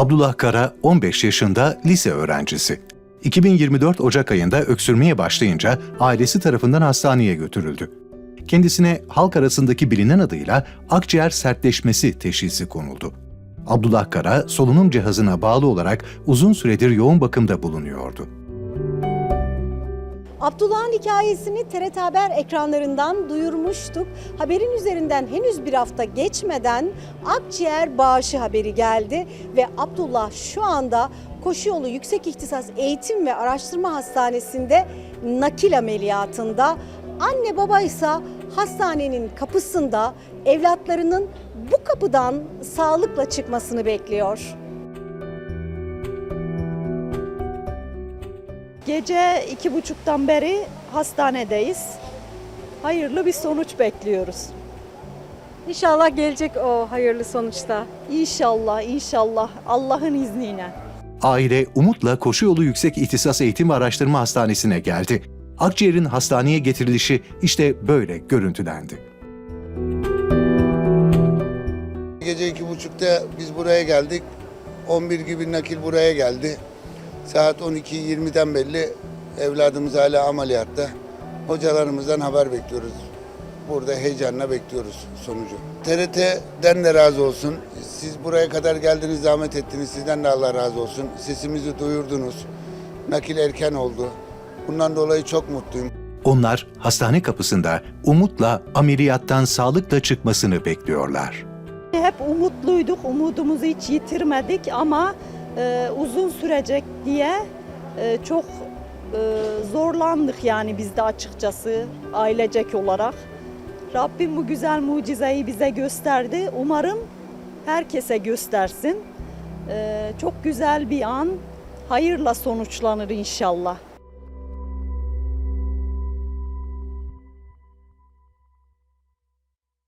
Abdullah Kara 15 yaşında lise öğrencisi. 2024 Ocak ayında öksürmeye başlayınca ailesi tarafından hastaneye götürüldü. Kendisine halk arasındaki bilinen adıyla akciğer sertleşmesi teşhisi konuldu. Abdullah Kara solunum cihazına bağlı olarak uzun süredir yoğun bakımda bulunuyordu. Abdullah'ın hikayesini TRT Haber ekranlarından duyurmuştuk. Haberin üzerinden henüz bir hafta geçmeden akciğer bağışı haberi geldi ve Abdullah şu anda Koşuyolu Yüksek İhtisas Eğitim ve Araştırma Hastanesi'nde nakil ameliyatında. Anne baba ise hastanenin kapısında evlatlarının bu kapıdan sağlıkla çıkmasını bekliyor. Gece iki buçuktan beri hastanedeyiz. Hayırlı bir sonuç bekliyoruz. İnşallah gelecek o hayırlı sonuçta. İnşallah, inşallah Allah'ın izniyle. Aile umutla Koşuyolu Yüksek İhtisas Eğitim ve Araştırma Hastanesi'ne geldi. Akciğerin hastaneye getirilişi işte böyle görüntülendi. Gece iki buçukta biz buraya geldik. 11 gibi nakil buraya geldi. Saat 12.20'den belli evladımız hala ameliyatta. Hocalarımızdan haber bekliyoruz. Burada heyecanla bekliyoruz sonucu. TRT'den de razı olsun. Siz buraya kadar geldiniz, zahmet ettiniz. Sizden de Allah razı olsun. Sesimizi duyurdunuz. Nakil erken oldu. Bundan dolayı çok mutluyum. Onlar hastane kapısında umutla ameliyattan sağlıkla çıkmasını bekliyorlar. Hep umutluyduk, umudumuzu hiç yitirmedik ama e, uzun sürecek diye e, çok e, zorlandık yani biz de açıkçası ailecek olarak. Rabbim bu güzel mucizeyi bize gösterdi. Umarım herkese göstersin. E, çok güzel bir an hayırla sonuçlanır inşallah.